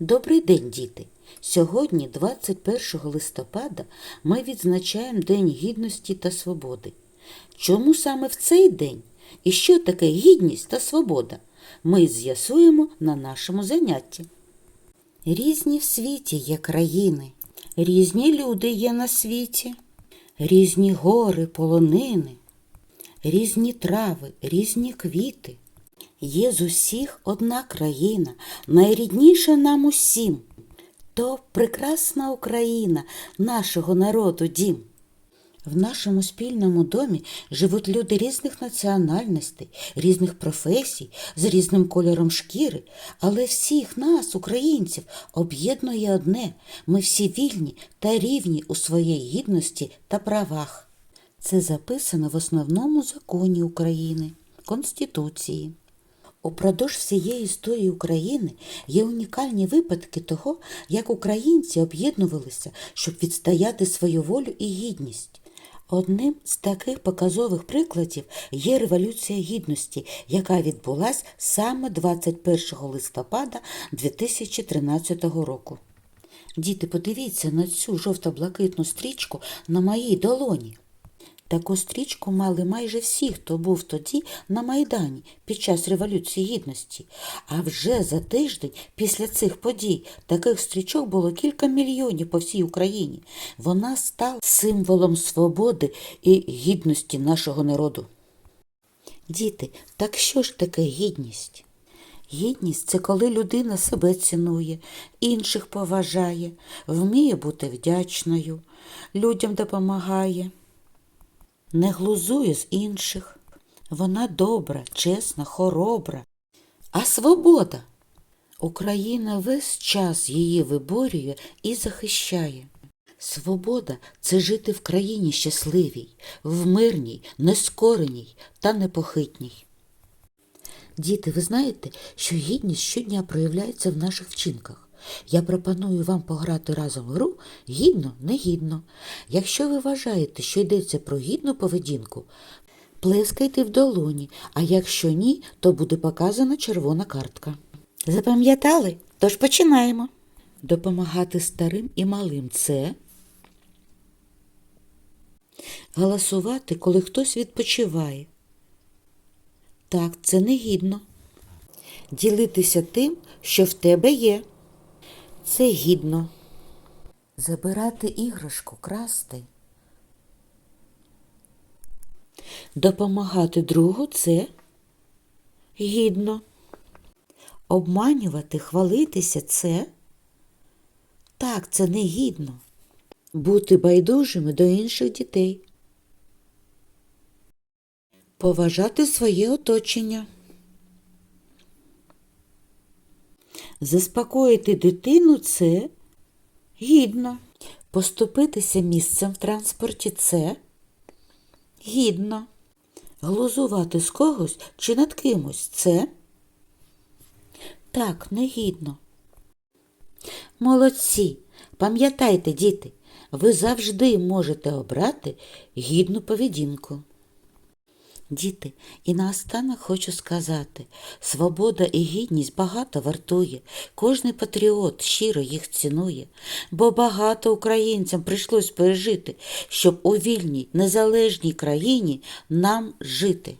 Добрий день, діти! Сьогодні, 21 листопада, ми відзначаємо День Гідності та Свободи. Чому саме в цей день? І що таке гідність та свобода? Ми з'ясуємо на нашому занятті. Різні в світі є країни, різні люди є на світі, різні гори, полонини, різні трави, різні квіти. Є з усіх одна країна, найрідніша нам усім. То прекрасна Україна, нашого народу дім. В нашому спільному домі живуть люди різних національностей, різних професій, з різним кольором шкіри, але всіх нас, українців, об'єднує одне ми всі вільні та рівні у своїй гідності та правах. Це записано в основному законі України Конституції. Упродовж всієї історії України є унікальні випадки того, як українці об'єднувалися, щоб відстояти свою волю і гідність. Одним з таких показових прикладів є Революція Гідності, яка відбулась саме 21 листопада 2013 року. Діти, подивіться на цю жовто-блакитну стрічку на моїй долоні. Таку стрічку мали майже всі, хто був тоді на Майдані під час Революції Гідності. А вже за тиждень після цих подій таких стрічок було кілька мільйонів по всій Україні. Вона стала символом свободи і гідності нашого народу. Діти, так що ж таке гідність? Гідність це коли людина себе цінує, інших поважає, вміє бути вдячною, людям допомагає не глузує з інших. Вона добра, чесна, хоробра. А свобода. Україна весь час її виборює і захищає. Свобода це жити в країні щасливій, в мирній, нескореній та непохитній. Діти, ви знаєте, що гідність щодня проявляється в наших вчинках. Я пропоную вам пограти разом в гру гідно, негідно. Якщо ви вважаєте, що йдеться про гідну поведінку, плескайте в долоні, а якщо ні, то буде показана червона картка. Запам'ятали? Тож починаємо. Допомагати старим і малим це голосувати, коли хтось відпочиває. Так, це негідно. Ділитися тим, що в тебе є. Це гідно. Забирати іграшку, красти. Допомагати другу це гідно. Обманювати, хвалитися це так, це не гідно. Бути байдужими до інших дітей. Поважати своє оточення. Заспокоїти дитину це гідно. Поступитися місцем в транспорті це гідно. Глузувати з когось чи над кимось це так, негідно. Молодці. Пам'ятайте, діти, ви завжди можете обрати гідну поведінку. Діти, і наостанок хочу сказати, свобода і гідність багато вартує, кожний патріот щиро їх цінує, бо багато українцям прийшлось пережити, щоб у вільній, незалежній країні нам жити.